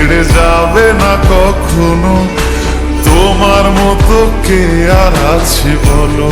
ছেড়ে যাবে না কখনো? তোমার মতো কে আর আছে বলো?